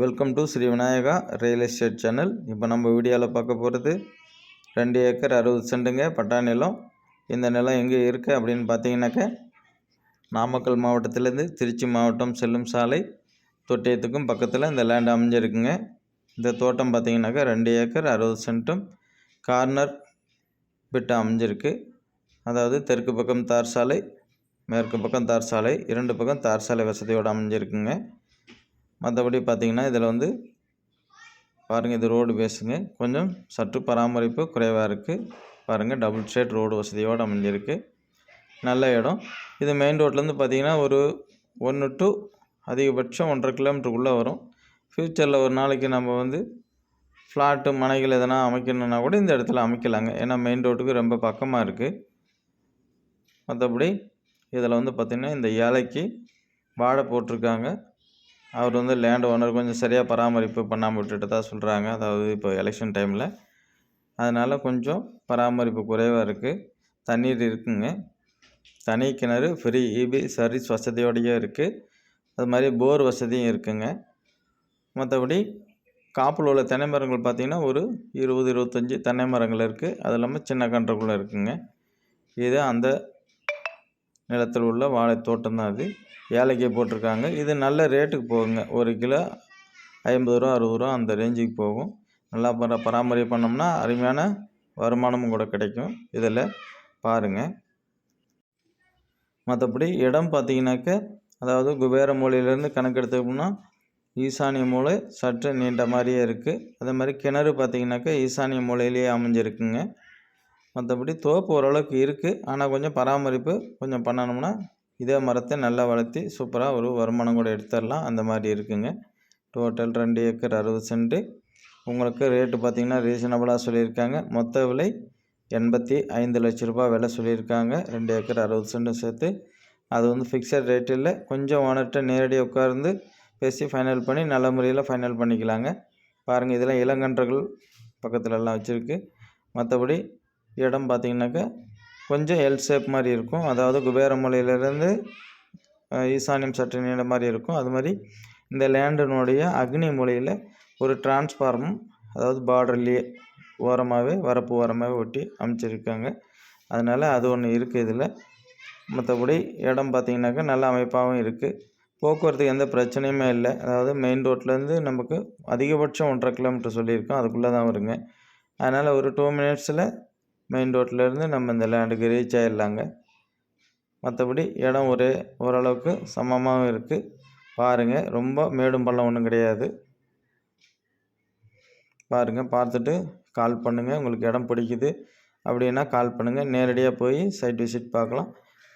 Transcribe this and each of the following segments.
Welcome to Sri Vinayaka real estate channel இப்போ நம்ம வீடியோவில் பார்க்க போகிறது ரெண்டு ஏக்கர் அறுபது சென்ட்டுங்க பட்டா நிலம். இந்த நிலம் எங்கே இருக்குது அப்படின்னு பார்த்தீங்கன்னாக்க நாமக்கல் மாவட்டத்திலேருந்து திருச்சி மாவட்டம் செல்லும் சாலை தொட்டியத்துக்கும் பக்கத்தில் இந்த லேண்ட் அமைஞ்சிருக்குங்க. இந்த தோட்டம் பார்த்தீங்கன்னாக்கா ரெண்டு ஏக்கர் அறுபது சென்ட்டும் கார்னர் பிட்டு அமைஞ்சிருக்கு. அதாவது தெற்கு பக்கம் தார் சாலை மேற்கு பக்கம் தார் சாலை இரண்டு பக்கம் தார் சாலை வசதியோடு அமைஞ்சிருக்குங்க. மற்றபடி பார்த்திங்கன்னா இதில் வந்து பாருங்கள் இது ரோடு பேஸுங்க கொஞ்சம் சற்று பராமரிப்பு குறைவாக இருக்குது பாருங்கள் டபுள் ஷேட் ரோடு வசதியோடு அமைஞ்சிருக்கு. நல்ல இடம். இது மெயின் ரோட்லேருந்து பார்த்திங்கன்னா ஒரு ஒன்று டு அதிகபட்சம் ஒன்றரை கிலோமீட்டருக்குள்ளே வரும். ஃப்யூச்சரில் ஒரு நாளைக்கு நம்ம வந்து ஃப்ளாட்டு மனைகள் எதனா அமைக்கணுன்னா கூட இந்த இடத்துல அமைக்கலாங்க. ஏன்னா மெயின் ரோட்டுக்கு ரொம்ப பக்கமாக இருக்குது மற்றபடி இதில் வந்து பார்த்திங்கன்னா இந்த ஏழைக்கு வாழை போட்டிருக்காங்க. அவர் வந்து லேண்ட் ஓனர் கொஞ்சம் சரியாக பராமரிப்பு பண்ணாமல் விட்டுட்டு தான் சொல்கிறாங்க அதாவது இப்போ எலெக்ஷன் டைமில் அதனால் கொஞ்சம் பராமரிப்பு குறைவாக இருக்குது தண்ணீர் இருக்குங்க. தனி கிணறு ஃப்ரீ இபி சர்வீஸ் வசதியோடையே இருக்குது அது மாதிரி போர் வசதியும் இருக்குங்க. மற்றபடி காப்பில் உள்ள தென்னை மரங்கள் பார்த்திங்கன்னா ஒரு இருபது இருபத்தஞ்சி தென்னை மரங்கள் இருக்குது அது இல்லாமல் சின்ன கன்றுக்குள்ளே இருக்குங்க. இது அந்த நிலத்தில் உள்ள வாழை தோட்டம் தான் அது. ஏலக்காய் போட்டிருக்காங்க. இது நல்ல ரேட்டுக்கு போகுங்க. ஒரு கிலோ ஐம்பது ரூபா அறுபது ரூபா அந்த ரேஞ்சுக்கு போகும். நல்லா பர பராமரிப்பு பண்ணோம்னா அருமையான வருமானமும் கூட கிடைக்கும். இதில் பாருங்கள் மற்றபடி இடம் பார்த்தீங்கன்னாக்க அதாவது குபேர மூலையிலேருந்து கணக்கெடுத்தோம்னா ஈசானிய மூலை சற்று நீண்ட மாதிரியே இருக்குது அதே மாதிரி கிணறு பார்த்திங்கனாக்கா ஈசானிய மூலையிலேயே அமைஞ்சிருக்குங்க. மற்றபடி தோப்பு ஓரளவுக்கு இருக்குது ஆனால் கொஞ்சம் பராமரிப்பு கொஞ்சம் பண்ணணும்னா இதே மரத்தை நல்லா வளர்த்தி சூப்பராக ஒரு வருமானம் கூட எடுத்துடலாம். அந்த மாதிரி இருக்குங்க. டோட்டல் ரெண்டு ஏக்கர் அறுபது சென்ட்டு உங்களுக்கு ரேட்டு பார்த்திங்கன்னா ரீசனபிளாக சொல்லியிருக்காங்க. மொத்த விலை எண்பத்தி ஐந்து லட்ச ரூபா விலை சொல்லியிருக்காங்க. ரெண்டு ஏக்கர் அறுபது சென்ட்டும் சேர்த்து. அது வந்து ஃபிக்ஸட் ரேட் இல்லை. கொஞ்சம் ஓனர்கிட்ட நேரடியாக உட்கார்ந்து பேசி ஃபைனல் பண்ணி நல்ல முறையில் ஃபைனல் பண்ணிக்கலாங்க. பாருங்கள் இதெல்லாம் இளங்கன்றுகள் பக்கத்துலலாம் வச்சுருக்கு. மற்றபடி இடம் பார்த்திங்கனாக்கா கொஞ்சம் எல் ஷேப் மாதிரி இருக்கும். அதாவது குபேரமலையிலேருந்து ஈசானியம் சற்று நீண்ட மாதிரி இருக்கும். அது மாதிரி இந்த லேண்டினுடைய அக்னி மூலையில் ஒரு டிரான்ஸ்ஃபார்மும் அதாவது பார்டர்லேயே ஓரமாகவே வரப்பு ஓரமாகவே ஒட்டி அமைச்சிருக்காங்க. அதனால் அது ஒன்று இருக்குது இதில். மற்றபடி இடம் பார்த்திங்கனாக்கா நல்ல அமைப்பாகவும் இருக்குது போக்குவரத்துக்கு எந்த பிரச்சனையுமே இல்லை. அதாவது மெயின் ரோட்லேருந்து நமக்கு அதிகபட்சம் ஒன்றரை கிலோமீட்டர் சொல்லியிருக்கோம். அதுக்குள்ளே தான் வருங்க. அதனால் ஒரு டூ மினிட்ஸில் மெயின் ரோட்லேருந்து நம்ம இந்த லேண்டுக்கு ரீச் ஆகிடலாங்க மற்றபடி இடம் ஒரே ஓரளவுக்கு சமமாகவும் இருக்குது பாருங்கள் ரொம்ப மேடும் பள்ளம் ஒன்றும் கிடையாது. பாருங்கள் பார்த்துட்டு கால் பண்ணுங்கள் உங்களுக்கு இடம் பிடிக்குது அப்படின்னா கால் பண்ணுங்கள் நேரடியாக போய் சைட் விசிட் பார்க்கலாம்.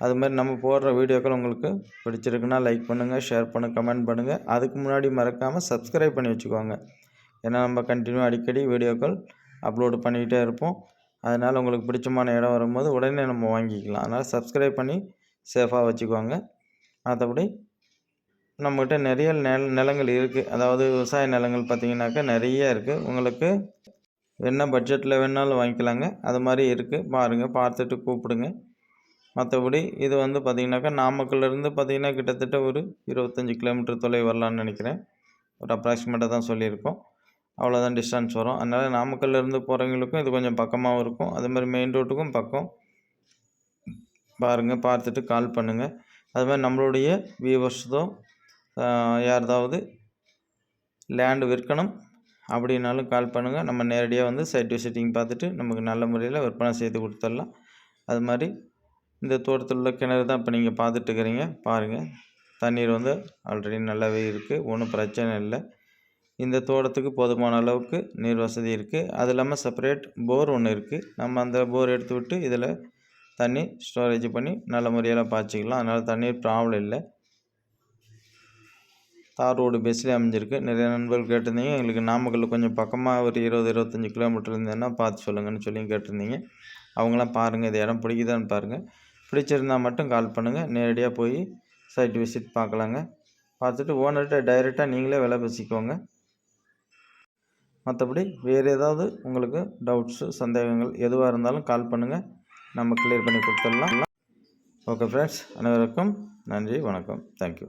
அது மாதிரி நம்ம போடுற வீடியோக்கள் உங்களுக்கு பிடிச்சிருக்குன்னா லைக் பண்ணுங்கள் ஷேர் பண்ணுங்கள் கமெண்ட் பண்ணுங்கள் அதுக்கு முன்னாடி மறக்காமல் சப்ஸ்கிரைப் பண்ணி வச்சுக்கோங்க. ஏன்னா நம்ம கண்டினியூ அடிக்கடி வீடியோக்கள் அப்லோடு பண்ணிக்கிட்டே இருப்போம். அதனால் உங்களுக்கு பிடிச்சமான இடம் வரும்போது உடனே நம்ம வாங்கிக்கலாம். அதனால் சப்ஸ்கிரைப் பண்ணி சேஃபாக வச்சுக்கோங்க. மற்றபடி நம்மக்கிட்ட நிறைய நில நிலங்கள் இருக்குது அதாவது விவசாய நிலங்கள் பார்த்திங்கனாக்கா நிறைய இருக்குது உங்களுக்கு என்ன பட்ஜெட்டில் வேணாலும் வாங்கிக்கலாங்க. அது மாதிரி இருக்குது பாருங்கள் பார்த்துட்டு கூப்பிடுங்க. மற்றபடி இது வந்து பார்த்திங்கனாக்கா நாமக்கல்லேருந்து பார்த்திங்கன்னா கிட்டத்தட்ட ஒரு இருபத்தஞ்சி கிலோமீட்டர் தொலை வரலான்னு நினைக்கிறேன். ஒரு அப்ராக்சிமேட்டாக தான் சொல்லியிருக்கோம். அவ்வளோதான் டிஸ்டன்ஸ் வரும். அதனால் நாமக்கல்லேருந்து போகிறவங்களுக்கும் இது கொஞ்சம் பக்கமாகவும் இருக்கும். அது மாதிரி மெயின் ரோட்டுக்கும் பக்கம். பாருங்கள் பார்த்துட்டு கால் பண்ணுங்கள் அது மாதிரி நம்மளுடைய வியூவர்ஸ்தோ யாரதாவது லேண்டு விற்கணும் அப்படின்னாலும் கால் பண்ணுங்கள் நம்ம நேரடியாக வந்து சைட் விசிட்டிங் பார்த்துட்டு நமக்கு நல்ல முறையில் விற்பனை செய்து கொடுத்துடலாம். அது மாதிரி இந்த தோட்டத்தில் உள்ள கிணறு தான் இப்போ நீங்கள் பார்த்துட்டு இருக்கிறீங்க. பாருங்கள் தண்ணீர் வந்து ஆல்ரெடி நல்லாவே இருக்குது ஒன்றும் பிரச்சனை இல்லை. இந்த தோட்டத்துக்கு போதுமான அளவுக்கு நீர் வசதி இருக்குது அது இல்லாமல் செப்பரேட் போர் ஒன்று இருக்குது நம்ம அந்த போர் எடுத்து விட்டு இதில் தண்ணி ஸ்டோரேஜ் பண்ணி நல்ல முறையில் பாய்ச்சிக்கலாம். அதனால் தண்ணீர் ப்ராப்ளம் இல்லை. தார் ரோடு பேஸ்லேயே அமைஞ்சிருக்கு. நிறைய நண்பர்கள் கேட்டிருந்தீங்க. எங்களுக்கு நாமக்கல் கொஞ்சம் பக்கமாக ஒரு இருபது இருபத்தஞ்சி கிலோமீட்டர் இருந்ததுன்னா பார்த்து சொல்லுங்கன்னு சொல்லி கேட்டிருந்தீங்க. அவங்களாம் பாருங்கள் இது இடம் பிடிக்குதான்னு பாருங்கள் பிடிச்சிருந்தால் மட்டும் கால் பண்ணுங்கள் நேரடியாக போய் சைட் விசிட் பார்க்கலாங்க. பார்த்துட்டு ஓனர்கிட்ட டைரெக்டாக நீங்களே விலை பேசிக்கோங்க. மற்றபடி வேறு ஏதாவது உங்களுக்கு டவுட்ஸு சந்தேகங்கள் எதுவாக இருந்தாலும் கால் பண்ணுங்கள் நம்ம கிளியர் பண்ணி கொடுத்துடலாம். ஓகே ஃப்ரெண்ட்ஸ் அனைவருக்கும் நன்றி வணக்கம். தேங்க்யூ